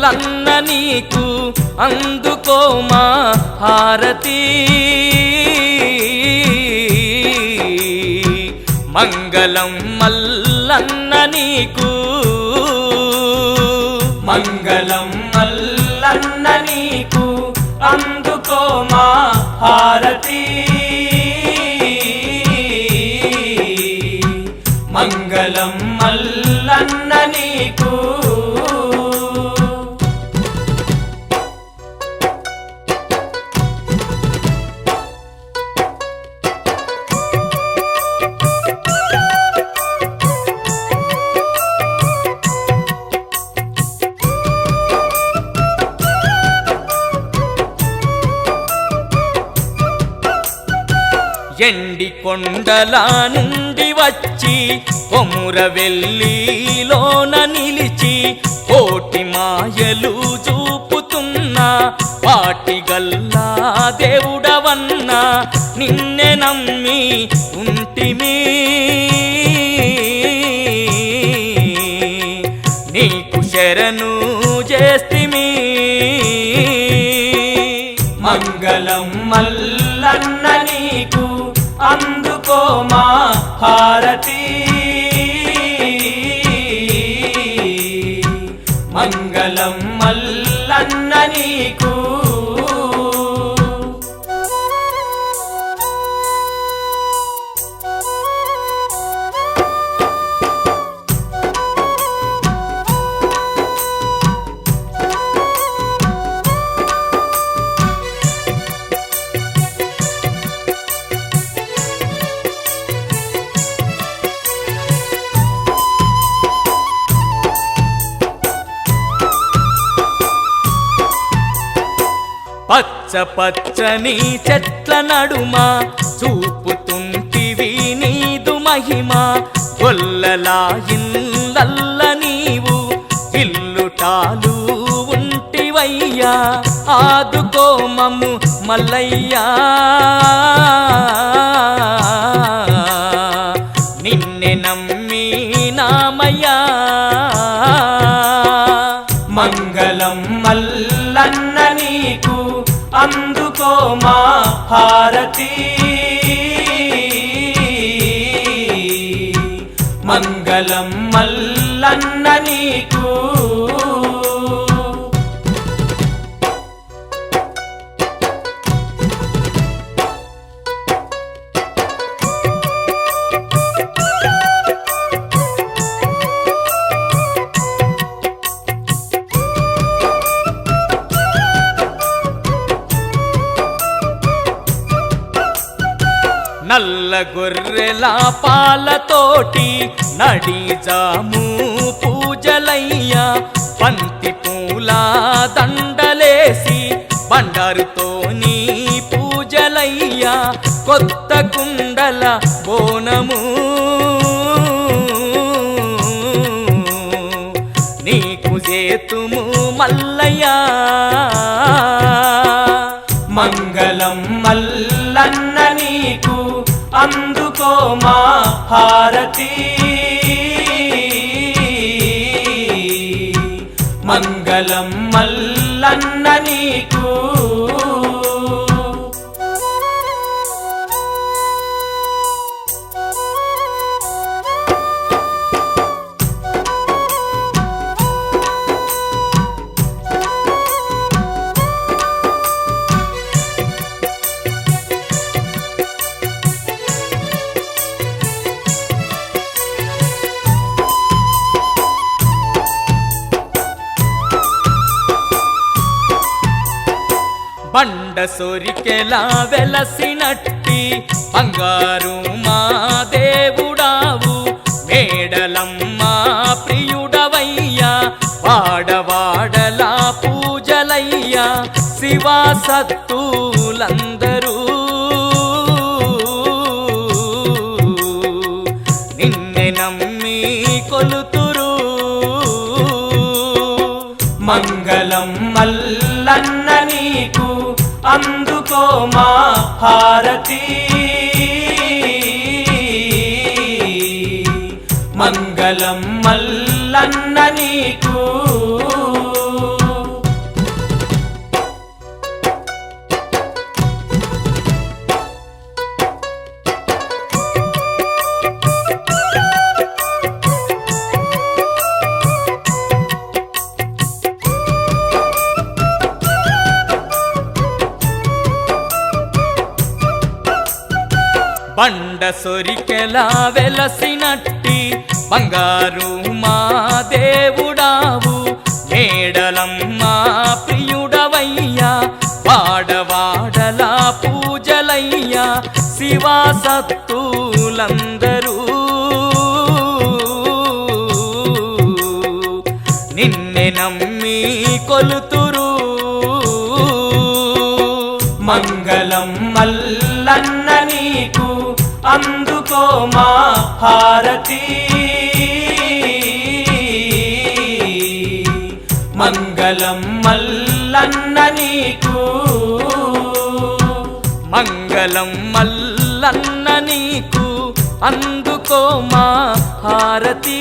పూలన్న నీకు అందుకోమా హారతి. మంగళం మల్లన్న నీకు. మంగళం మల్ల కొండల నుండి వచ్చి కొముర వెళ్ళిలోన నిలిచి కోటి మాయలు చూపుతున్న వాటి గల్లా దేవుడవన్నా నిన్నే నమ్మి పచ్చ చెట్ల నడుమ చూపుతుంటివి నీదు మహిమ. గొల్లలా ఇల్లల్ల నీవు ఇల్లుటాలు ఉంటివయ్యా. ఆదుకోమము మల్లయ్యా. నిన్నె నమ్మి నామయ్యా. మంగళం మల్ల మా హారతి మంగళం మల్ల నల్ల గొర్రెల పాలతోటి నడిజాము పూజలయ్యా. పంతి పూల దండలేసి బండారుతోని పూజలయ్యా. కొత్త కుండల బోనము నీకు చేతుము మల్లయ్యా. మంగళం మల్ల అందుకో మా హారతి. మంగళం మల్ల బండ సొరికెలా వెలసినట్టి బంగారు మా దేవుడావు. మేడలమ్మా ప్రియుడవయ్యా వాడవాడలా పూజలయ్యా శివా సత్తులందరూ. నిన్నె నమ్మి కొలుతురు. మంగళ అందుకో మా బండ సొరికెలా వెలసినట్టి? బంగారు మా దేవుడావు ఏడలమ్మా ప్రియుడవయ్యా పాడవాడలా పూజలయ్యా శివా సత్తులందరూ నిన్నె నమ్మి కొలు మా హారతి మంగళం మల్లన్న నీకు. మంగళం మల్లన్న నీకు. అందుకో మా హారతి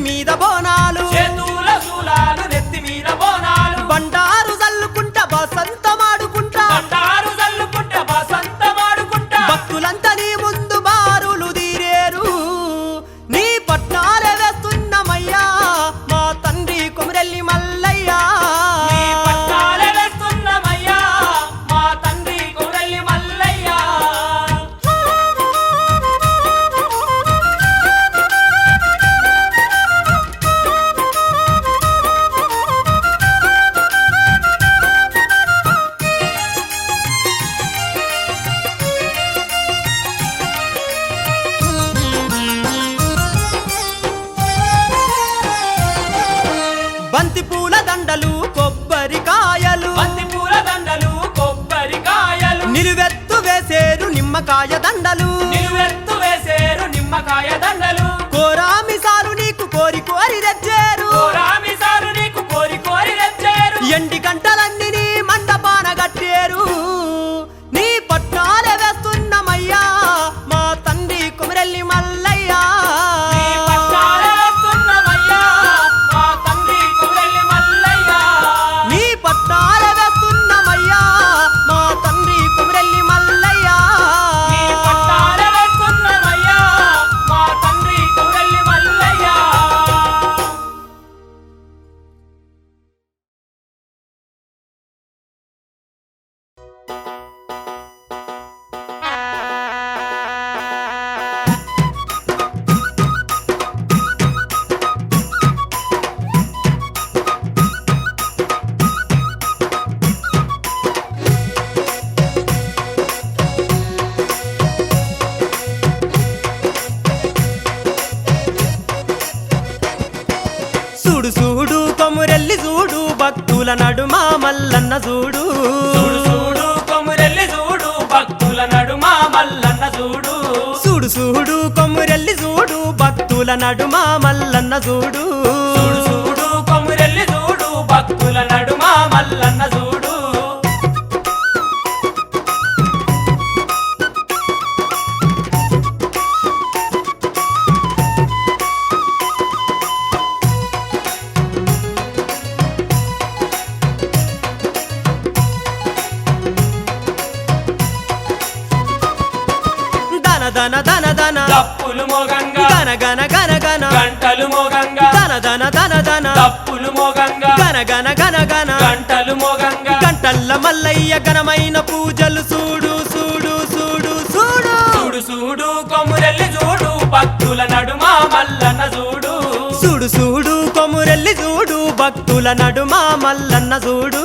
మీద బో భక్తుల నడుమ మల్లన్న చూడు. చూడు చూడు కొమురెల్లి చూడు భక్తుల నడుమ మల్లన్న గన గన గన గన. గంటలు మోగంగా. గంటల్ల మల్లయ్య ఘనమైన పూజలు చూడు చూడు చూడు చూడు చూడు చూడు కొమురెల్లి చూడు భక్తుల నడుమ మల్లన్న చూడు చూడు చూడు కొమురెల్లి చూడు భక్తుల నడుమా మల్లన్న చూడు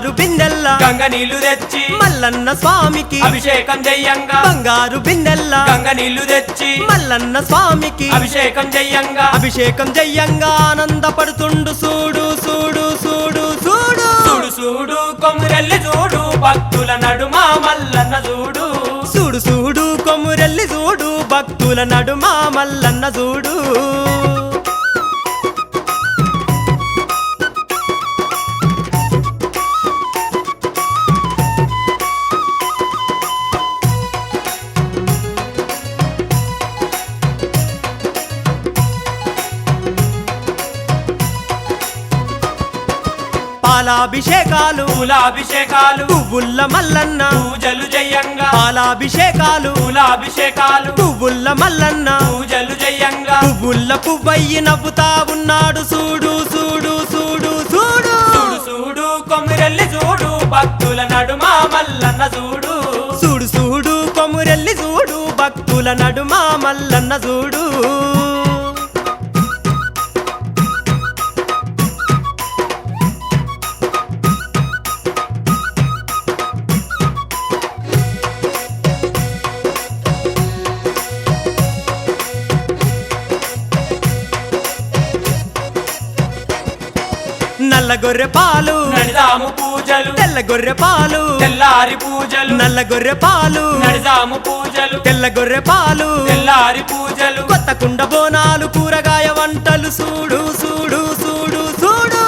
బంగారు బిందెల్ల. గంగ నీళ్ళు తెచ్చి. మల్లన్న స్వామికి. అభిషేకం చెయ్యంగా. బంగారు బిందెల్ల. గంగ నీళ్ళు తెచ్చి. మల్లన్న స్వామికి. అభిషేకం చెయ్యంగా. అభిషేకం చెయ్యంగా. ఆనందపడుతుండు చూడు చూడు చూడు చూడు చూడు చూడు కొమురెల్లి చూడు భక్తుల నడుమ మల్లన్న చూడు చూడు చూడు కొమురెల్లి చూడు భక్తుల నడుమా మల్లన్న చూడు పాలాభిషేకాలు. పూలాభిషేకాలు. పువ్వుల్ల మల్లన్న. పూజలు చెయ్యంగా పాలాభిషేకాలు. పూలాభిషేకాలు. పువ్వుల్ల మల్లన్న. పూజలు చెయ్యంగా పువ్వుల్ల పువ్వయ్యి నవ్వుతా ఉన్నాడు చూడు గొర్రె పాలు తెల్లారి పూజలు. నల్ల గొర్రె పాలు నడిదాము పూజలు. తెల్ల గొర్రె పాలు తెల్లారి పూజలు. కొత్త కుండ బోనాలు కూరగాయ వంటలు. చూడు చూడు చూడు చూడు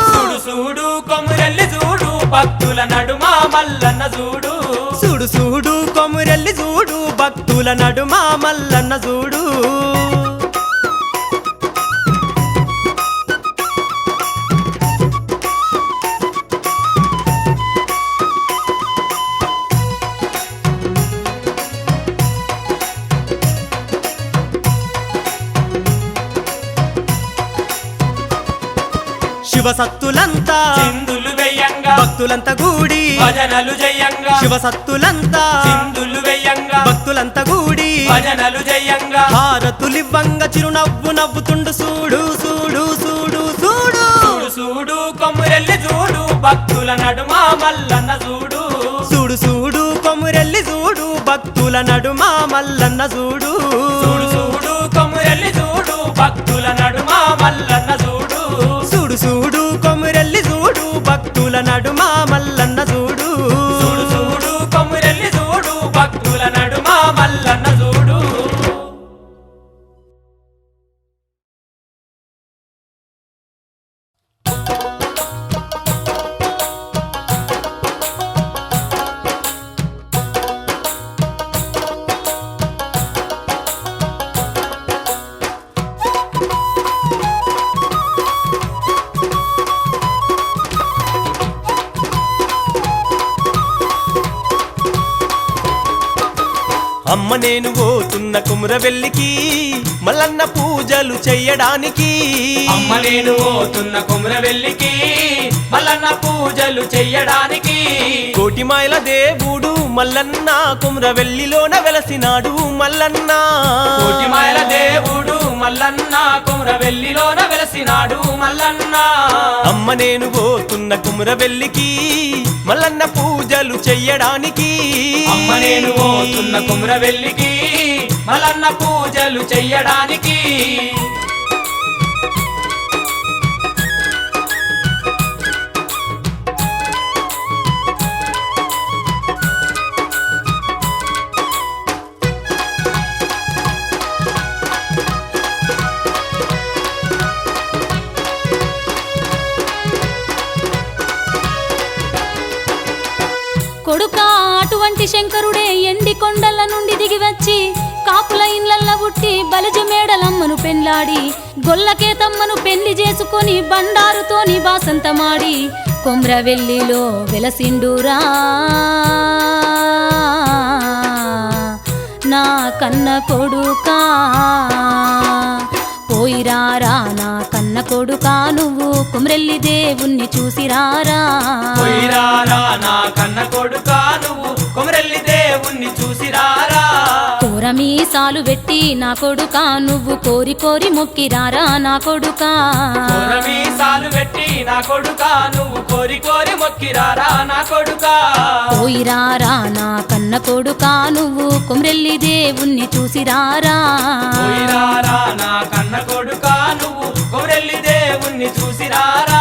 చూడు కొమిరెల్లి చూడు భక్తుల నడుమ మల్లన్న చూడు చూడు చూడు కొమురెల్లి చూడు భక్తుల నడుమా మల్లన్న చూడు చిందులు వెయ్యంగా. భక్తులంతా కూడి భజనలు చెయ్యంగా శివసత్తులంతా. చిందులు వెయ్యంగా. భక్తులంతా కూడి భజనలు చెయ్యంగా హారతులివ్వంగ చిరునవ్వు నవ్వుతుండు చూడు చూడు చూడు చూడు చూడు కొమ్మురెల్లి చూడు భక్తుల నడుమ మల్లన్న చూడు చూడు చూడు కొమురెల్లి చూడు భక్తుల నడుమ మల్లన్న చూడు నేను పోతున్న కుమురవెల్లికి మల్లన్న పూజలు చెయ్యడానికి. అమ్మ నేను పోతున్న కొమురవెల్లికి మల్లన్న పూజలు చెయ్యడానికి. కోటిమాయల దేవుడు మల్లన్న కుమురవెల్లిలోన వెలసినాడు మల్లన్న. కోటిమాయల దేవుడు మల్లన్న కొమురవెల్లిలోన వెలసినాడు మల్లన్న. అమ్మ నేను పోతున్న కుమురవెల్లికి మల్లన్న పూజలు చెయ్యడానికి. అమ్మ నేను పోతున్న కుమ్రవెల్లికి మల్లన్న పూజలు చెయ్యడానికి. అటువంటి శంకరుడే ఎండి కొండల నుండి దిగి వచ్చి కాపుల ఇండ్లల్ల ఉట్టి బలిజ మేడలమ్మను పెండ్లాడి గొల్లకేతమ్మను పెళ్ళి చేసుకొని బండారుతోని బాసంతమాడి కొమ్రవెల్లిలో వెలసిండురా. నా కన్న కొడుకా పోయిరారా నా కన్న కొడుకా నువ్వు కుమ్రెల్లి దేవుణ్ణి చూసిరారా. పోయిరారా నా కన్న కొడుకా నువ్వు కూరమీసాలు పెట్టి నా కొడుకా నువ్వు కోరి కోరి మొక్కిరారా నా కొడుకా. మీసాలు పెట్టి నా కొడుకా నువ్వు కోరి కోరి మొక్కిరారా నా కొడుకా. పోయిరారా నా కన్న కొడుకా నువ్వు కుమ్రెల్లి దేవుణ్ణి చూసిరారా పోయిరారా నా కన్న కొడుకా నువ్వు కొమరెల్లి దేవుణ్ణి చూసిరారా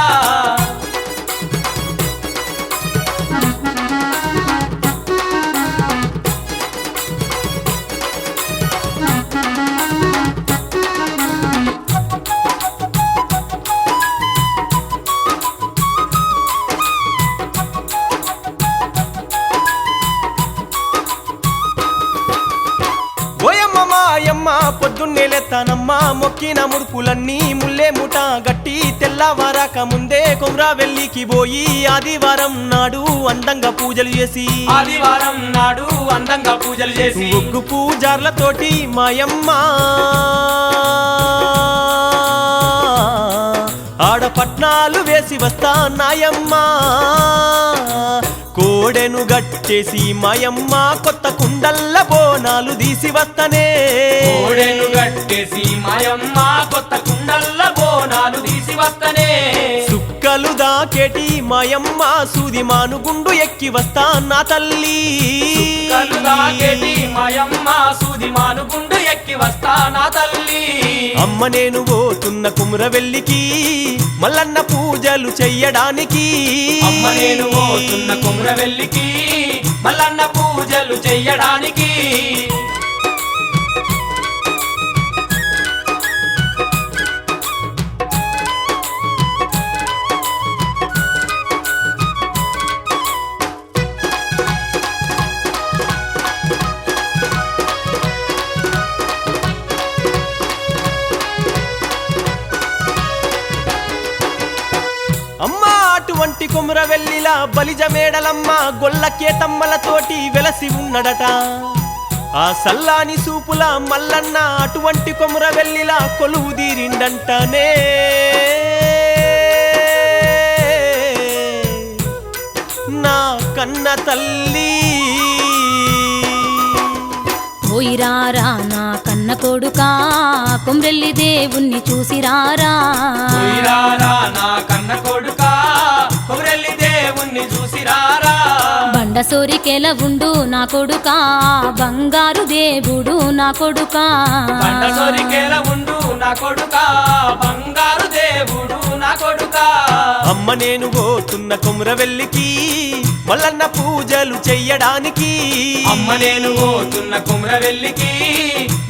మొక్కిన ముడుపులన్నీ ముల్లే ముఠ గట్టి తెల్లవారాక ముందే కొమ్రావెల్లికి పోయి ఆదివారం నాడు అందంగా పూజలు చేసి. ఆదివారం నాడు అందంగా పూజలు చేసి. ముగ్గు పూజార్లతోటి మాయమ్మ. ఆడపట్నాలు వేసి వస్తా నాయమ్మ. కోడెను గట్టేసి మాయమ్మ కొత్త కుండల్ల బోనాలు తీసి వస్తనే కోడెను గట్టేసి మాయమ్మ కొత్త కుండల్ల బోనాలు తీసి వస్తనే సుక్కలు దాకేటి మాయమ్మ సూది మానుగుండు ఎక్కి వస్తా నా తల్లి. కళ్ళు దాకేటి మాయమ్మ సూది మానుగుండు ఎక్కి వస్తా నా తల్లి. అమ్మ నేను పోతున్న కుమ్రవెల్లికి మల్లన్న పూజలు చెయ్యడానికి. అమ్మ నేను పోతున్న కొమురవెల్లికి మల్లన్న పూజలు చెయ్యడానికి. బలిజ మేడలమ్మ గొల్లకేతమ్మలతోటి వెలసి ఉన్నడట. ఆ సల్లాని సూపుల మల్లన్న అటువంటి కొమురవెల్లిలా కొలువు తీరిండంటనే. నా కన్న తల్లి. పోయిరారా నా కన్న కొడుకా? కుమ్రెల్లి దేవుణ్ణి చూసిరారా? పోయిరారా నా కన్న కొడుకా? దేవుణ్ణి చూసిరారా? బండ సోరికెల ఉండు నా కొడుకా బంగారు దేవుడు నా కొడుకా. బండ సోరికేల ఉండు నా కొడుకా బంగారు దేవుడు నా కొడుకా. అమ్మ నేను పోతున్న కొమురవెల్లికి మల్లన్న పూజలు చెయ్యడానికి. అమ్మ నేను పోతున్న కుమ్రవెల్లికి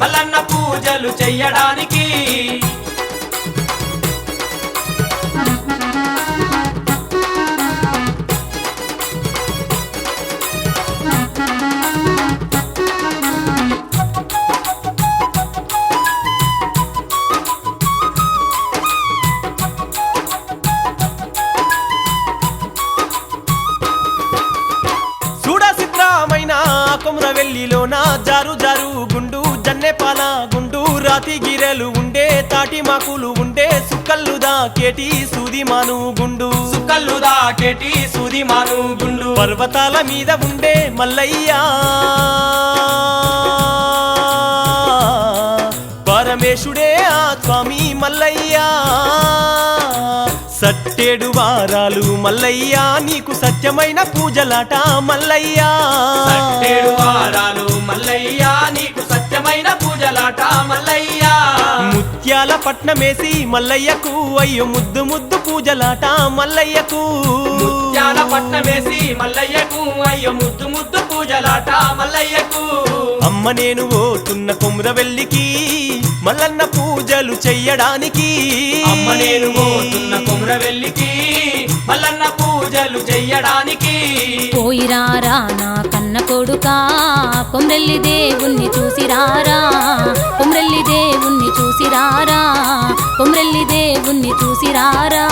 మల్లన్న పూజలు చెయ్యడానికి. తాటి మాకులు ఉండే సుక్కల్లు దాకేటి సూది మాను గుండు. సుక్కల్లు దాకేటి సూది మాను గుండు. పర్వతాల మీద ఉండే మల్లయ్యా. పరమేశుడే ఆ స్వామి మల్లయ్యా. సట్టేడు వారాలు మల్లయ్యా. నీకు సత్యమైన పూజలాట మల్లయ్యా. సట్టేడు వారాలు మల్లయ్య. నీకు సత్యమైన పూజలాట మల్లయ్య. ముత్యాల పట్నమేసి మల్లయ్యకు అయ్యో ముద్దు ముద్దు పూజలాట మల్లయ్యకు. ముత్యాల పట్నమేసి మల్లయ్యకు అయ్యో ముద్దు ముద్దు పూజలాట మల్లయ్యకు. అమ్మ నేను పోతున్న కొమురవెల్లికి మల్లన్న పూజలు చెయ్యడానికి. అమ్మ నేను పోతున్న కుమ్రవెల్లికి మల్లన్న పూజలు చెయ్యడానికి. పోయిరారా నా కన్న కొడుకా కొమ్రెల్లి దేవుణ్ణి చూసిరారా కొమ్రెల్లి దేవుణ్ణి చూసిరారా కొమ్రెల్లి దేవుణ్ణి చూసిరారా.